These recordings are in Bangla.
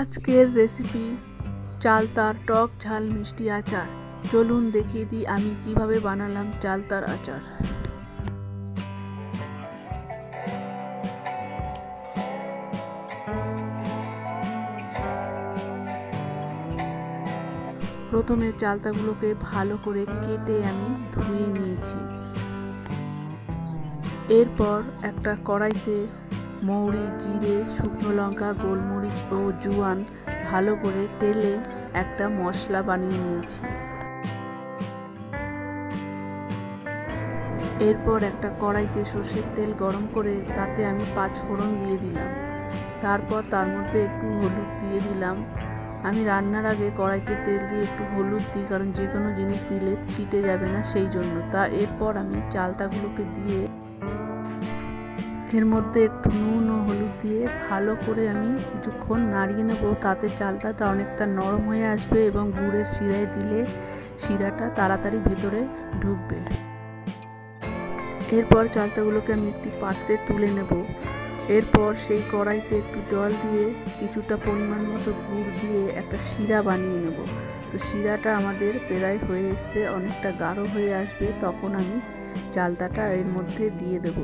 আজকের রেসিপি চালতার টক ঝাল মিষ্টি আচার। চলুন দেখিয়ে দিই আমি কীভাবে বানালাম চালতার আচার। প্রথমে চালতাগুলোকে ভালো করে কেটে আমি ধুয়ে নিয়েছি। এরপর একটা কড়াইতে মৌরি, জিরে, শুকনো লঙ্কা, গোলমরিচ ও জোয়ান ভালো করে তেলে একটা মশলা বানিয়ে নিয়েছি। এরপর একটা কড়াইতে সর্ষের তেল গরম করে তাতে আমি পাঁচ ফোড়ন দিয়ে দিলাম। তারপর তার মধ্যে একটু হলুদ দিয়ে দিলাম। আমি রান্নার আগে কড়াইতে তেল দিয়ে একটু হলুদ দিই, কারণ যে কোনো জিনিস দিলে ছিটে যাবে না, সেই জন্য। তা এরপর আমি চালতাগুলোকে দিয়ে এর মধ্যে একটু নুন ও হলুদ দিয়ে ভালো করে আমি কিছুক্ষণ নাড়িয়ে নেব। তাতে চালতাটা অনেকটা নরম হয়ে আসবে এবং গুড়ের শিরায় দিলে শিরাটা তাড়াতাড়ি ভেতরে ঢুকবে। এরপর চালতাগুলোকে আমি একটি পাত্রে তুলে নেব। এরপর সেই কড়াইতে একটু জল দিয়ে কিছুটা পরিমাণ মতো গুড় দিয়ে একটা শিরা বানিয়ে নেব। তো শিরাটা আমাদের প্রায় হয়ে এসছে, অনেকটা গাঢ় হয়ে আসবে। তখন আমি চালতাটা এর মধ্যে দিয়ে দেব।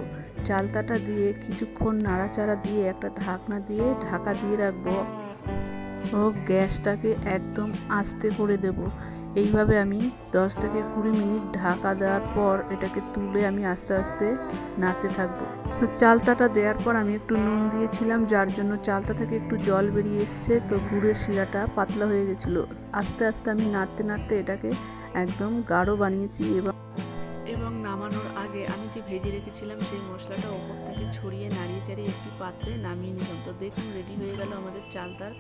চালতাটা দিয়ে কিছুক্ষণ নাড়াচাড়া দিয়ে একটা ঢাকনা দিয়ে ঢাকা দিয়ে রাখব। ও গ্যাসটাকে একদম আস্তে করে দেব। এইভাবে আমি দশ থেকে কুড়ি মিনিট ঢাকা দেওয়ার পর এটাকে তুলে আমি আস্তে আস্তে নাড়তে থাকব। চালতাটা দেওয়ার পর আমি একটু নুন দিয়েছিলাম, যার জন্য চালতা থেকে একটু জল বেরিয়ে এসছে, তো গুড়ের শিরাটা পাতলা হয়ে গেছিল। আস্তে আস্তে আমি নাড়তে নাড়তে এটাকে একদম গাঢ় বানিয়েছি এবং এবং ভেজে রেখেছিলাম, সেই মশলাটা ওপর থেকে ছড়িয়ে নাড়িয়ে চাড়িয়ে একটি পাত্রে নামিয়ে নিলাম। তো দেখুন রেডি হয়ে গেল আমাদের চালতার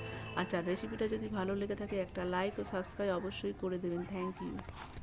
আচার। রেসিপিটা যদি ভালো লেগে থাকে, একটা লাইক ও সাবস্ক্রাইব অবশ্যই করে দেবেন। Thank you